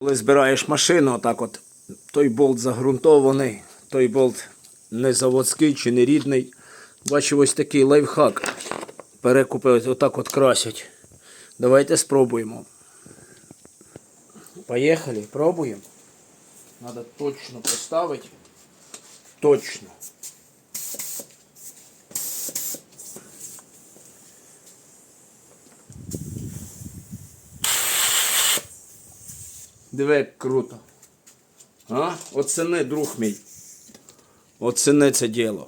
Коли збираєш машину, отак от той болт загрунтований, той болт не заводський чи не рідний. Бачу ось такий лайфхак. Перекупили, отак от красять. Давайте спробуємо. Поїхали, пробуємо. Надо точно поставити. Точно. Диви, як круто. А? Оціни, друг мій. Оціни це діло.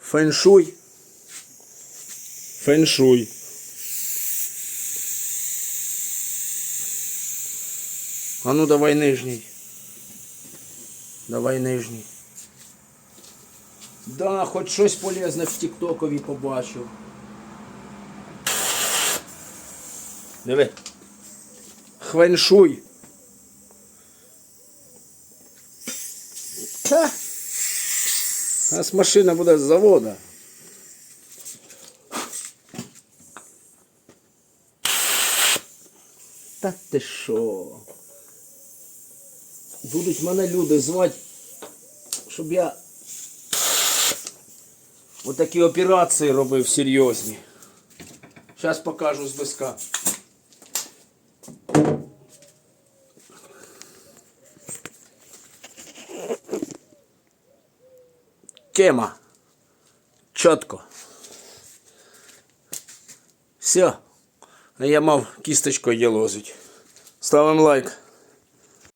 Феншуй. Феншуй. А ну давай нижній. Давай нижній. Да, хоч щось полезне в Тіктокові побачив. Диви. Хвеншуй. Та. У нас машина буде з завода. Та ти що? Будуть мене люди звати, щоб я отакі операції робив серйозні. Зараз покажу зблизька. Тема. Чітко. Все. Я мав кісточкою лозить. Ставим лайк.